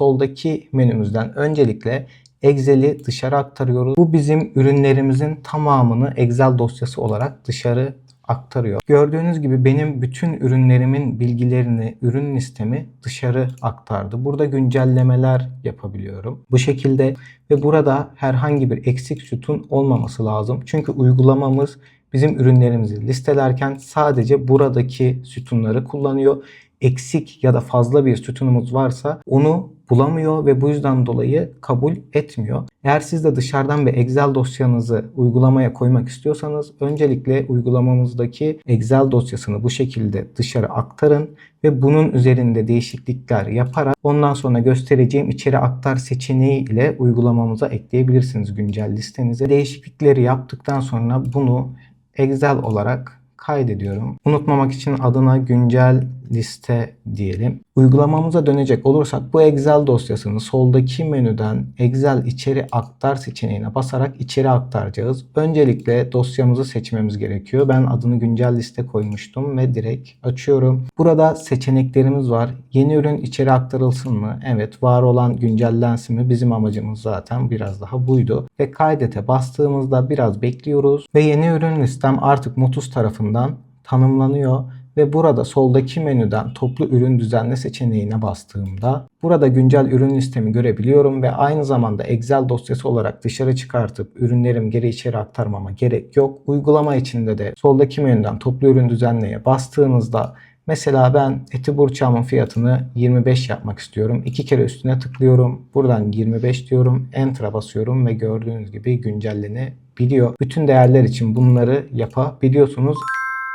Soldaki menümüzden öncelikle Excel'i dışarı aktarıyoruz. Bu bizim ürünlerimizin tamamını Excel dosyası olarak dışarı aktarıyor. Gördüğünüz gibi benim bütün ürünlerimin bilgilerini, ürün listemi dışarı aktardı. Burada güncellemeler yapabiliyorum. Bu şekilde ve burada herhangi bir eksik sütun olmaması lazım. Çünkü uygulamamız bizim ürünlerimizi listelerken sadece buradaki sütunları kullanıyor. Eksik ya da fazla bir sütunumuz varsa onu bulamıyor ve bu yüzden dolayı kabul etmiyor. Eğer siz de dışarıdan bir Excel dosyanızı uygulamaya koymak istiyorsanız öncelikle uygulamamızdaki Excel dosyasını bu şekilde dışarı aktarın ve bunun üzerinde değişiklikler yaparak ondan sonra göstereceğim içeri aktar seçeneği ile uygulamamıza ekleyebilirsiniz güncel listenize. Değişiklikleri yaptıktan sonra bunu Excel olarak kaydediyorum. Unutmamak için adına güncel liste diyelim. Uygulamamıza dönecek olursak bu Excel dosyasını soldaki menüden Excel içeri aktar seçeneğine basarak içeri aktaracağız. Öncelikle dosyamızı seçmemiz gerekiyor. Ben adını güncel liste koymuştum ve direkt açıyorum. Burada seçeneklerimiz var. Yeni ürün içeri aktarılsın mı? Evet. Var olan güncellensin mi? Bizim amacımız zaten biraz daha buydu. Ve kaydete bastığımızda biraz bekliyoruz. Ve yeni ürün listem artık Motus tarafından tanımlanıyor ve burada soldaki menüden toplu ürün düzenle seçeneğine bastığımda burada güncel ürün listemi görebiliyorum ve aynı zamanda Excel dosyası olarak dışarı çıkartıp ürünlerim geri içeri aktarmama gerek yok. Uygulama içinde de soldaki menüden toplu ürün düzenleye bastığınızda Mesela ben eti burçağımın fiyatını 25 yapmak istiyorum. İki kere üstüne tıklıyorum. Buradan 25 diyorum. Enter'a basıyorum ve gördüğünüz gibi güncellenebiliyor. Bütün değerler için bunları yapabiliyorsunuz.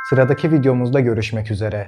Sıradaki videomuzda görüşmek üzere.